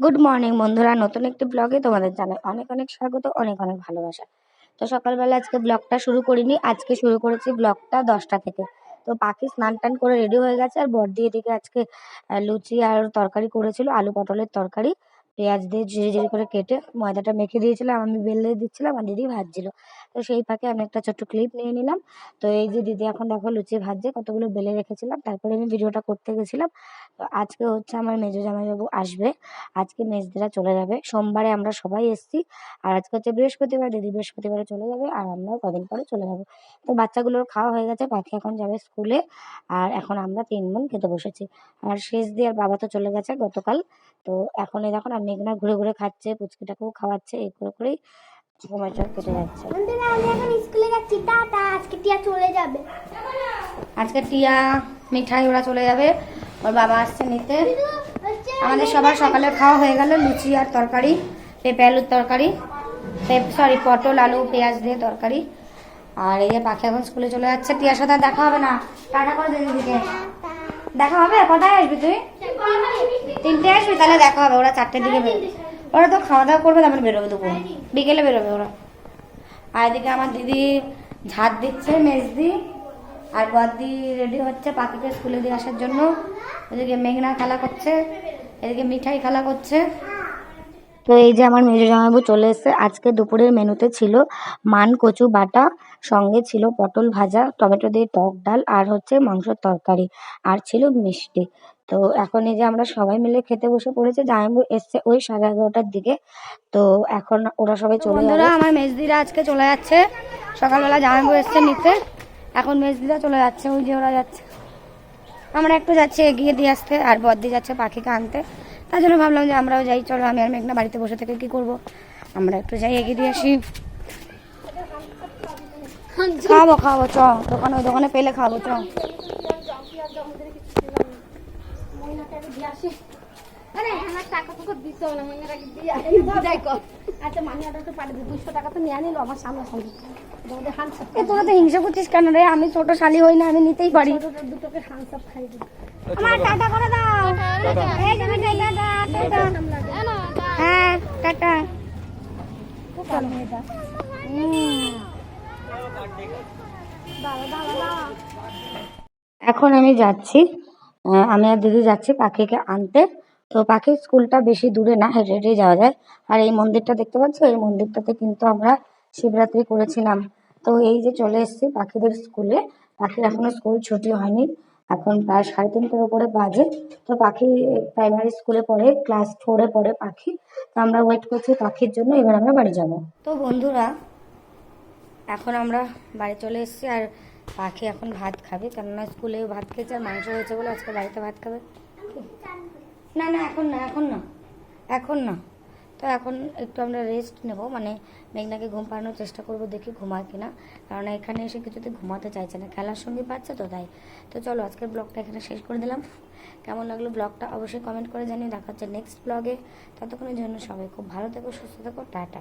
Good morning বন্ধুরা। নতুন একটি ব্লগে তোমাদের জানাই অনেক অনেক স্বাগত, অনেক অনেক ভালোবাসা। তো সকালবেলা আজকে ব্লগটা শুরু করিনি, আজকে শুরু করেছি ব্লগটা দশটা থেকে। তো পাখি স্নান টান করে রেডি হয়ে গেছে, আর বর্দি এদিকে আজকে লুচি আর তরকারি করেছিল, আলু পটলের তরকারি। পেঁয়াজ দিয়ে ঝিরি ঝিরি করে কেটে ময়দাটা মেখে দিয়েছিলাম, আমি বেলে দিচ্ছিলাম আর দিদি ভাজছিল। তো সেই ফাঁকে আমি একটা ছোট্ট ক্লিপ নিয়ে নিলাম। তো এই যে দিদি এখন দেখো লুচি ভাজছে, কতগুলো বেলে রেখেছিলাম, তারপরে আমি ভিডিওটা করতে গেছিলাম। তো আজকে হচ্ছে আমার মেজো জামাইবাবু আসবে, আজকে মেজদিরা চলে যাবে। সোমবারে আমরা সবাই এসেছি, আর আজকে হচ্ছে বৃহস্পতিবার, দিদি বৃহস্পতিবারে চলে যাবে, আর আমরাও কদিন পরে চলে যাব। তো বাচ্চাগুলোর খাওয়া হয়ে গেছে পাখি এখন যাবে স্কুলে, আর এখন আমরা তিন বোন খেতে বসেছি। আর শেষ দিয়ে আর বাবা তো চলে গেছে গতকাল। তো এখন এই দেখুন মেঘনা ঘুরে ঘুরে খাচ্ছে পুচকিটাকেও খাওয়াচ্ছে এই করে করেই সময়টা কেটে যাচ্ছে। বন্ধুরা আমি এখন স্কুলে যাচ্ছি টাটা আজকে টিয়া চলে যাবে। আজকে টিয়া মিঠাই ওরা চলে যাবে। ওর বাবা আসছে নিতে। আমাদের সবার সকালে খাওয়া হয়ে গেল লুচি আর তরকারি পেঁপে আলুর তরকারি সরি পটল আলু পেঁয়াজ দিয়ে তরকারি। আর এই যে পাখি এখন স্কুলে চলে যাচ্ছে। টিয়ার সাথে দেখা হবে না। টাটা করে দিদি দিকে দেখা হবে? কোথায় আসবি তুই? তিনটে আসবে তাহলে দেখা হবে ওরা চারটের দিকে বেরোবে ওরা তো খাওয়া দাওয়া করবে তারপরে বেরোবে দুপুর। বিকেলে বেরোবে ওরা। আর এদিকে আমার দিদি ঝাঁট দিচ্ছে মেজদি। আর বদি রেডি হচ্ছে পাখিকে স্কুলে দিয়ে আসার জন্য। ওদিকে মেঘনা খেলা করছে এদিকে মিঠাই খেলা করছে। তো এই যে আমার মেজো জামাইবু চলে এসেছে আজকে দুপুরের মেনুতে ছিল মান কচু বাটা সঙ্গে ছিল পটল ভাজা টমেটো দিয়ে টক ডাল আর হচ্ছে মাংসের তরকারি আর ছিল মিষ্টি। তো এখন এই যে আমরা সবাই মিলে খেতে বসে পড়েছি জামাইবু এসছে ওই সাড়ে এগারোটার দিকে। তো এখন ওরা সবাই চলে যাবে। আমার মেজদিরা আজকে চলে যাচ্ছে। সকালবেলা জামাইবু এসছে নিতে। এখন মেজদিরা চলে যাচ্ছে ওই যে ওরা যাচ্ছে। আমরা একটু যাচ্ছি এগিয়ে দিয়ে আসতে আর বদ্দি যাচ্ছে পাখিকে আনতে। তার জন্য ভাবলাম যে আমরাও যাই চলো আমি আর মেঘনা বাড়িতে বসে থেকে কি করব? আমরা একটু যাই এগিয়ে দিয়ে আসি। খাব খাব চ দোকানে ওই দোকানে পেলে খাব চ। আচ্ছা তো তোরা হিংসা করছিস কেন রে? আমি ছোট শালি হই না আমি নিতেই পারি। আমার টাটা করে দাও। হ্যাঁ টাটা। এখন আমি যাচ্ছি। আমি আর দিদি যাচ্ছি পাখিকে আনতে। তো পাখির স্কুলটা বেশি দূরে না হেঁটে হেঁটে যাওয়া যায়। আর এই মন্দিরটা দেখতে পাচ্ছ? এই মন্দিরটাতে কিন্তু আমরা শিবরাত্রি করেছিলাম। তো এই যে চলে এসেছি পাখিদের স্কুলে। পাখির এখনও স্কুল ছুটি হয়নি। এখন প্রায় সাড়ে তিনটের উপরে বাজে। তো পাখি প্রাইমারি স্কুলে পড়ে ক্লাস ফোরে পড়ে পাখি। তো আমরা ওয়েট করছি পাখির জন্য, এবার আমরা বাড়ি যাব। তো বন্ধুরা, এখন আমরা বাড়ি চলে এসেছি আর পাখি এখন ভাত খাবে। কেননা স্কুলে ভাত খেয়েছে আর মাংস হয়েছে বলে আজকে বাড়িতে ভাত খাবে। না না, এখন না এখন না এখন না। তো এখন একটু আমরা রেস্ট নেব। মানে মেঘনাকে ঘুম পাড়ানোর চেষ্টা করব দেখি ঘুমায় কিনা। কারণ এখানে এসে কিছুতে ঘুমাতে চাইছে না। খেলার সঙ্গে পাচ্ছে তো তাই। তো চলো আজকের ব্লগটা এখানে শেষ করে দিলাম। কেমন লাগল ব্লগটা অবশ্যই কমেন্ট করে জানিয়ে দেখা হচ্ছে নেক্সট ব্লগে। ততক্ষণের জন্য সবাই খুব ভালো থেকো, সুস্থ থেকো, টাটা।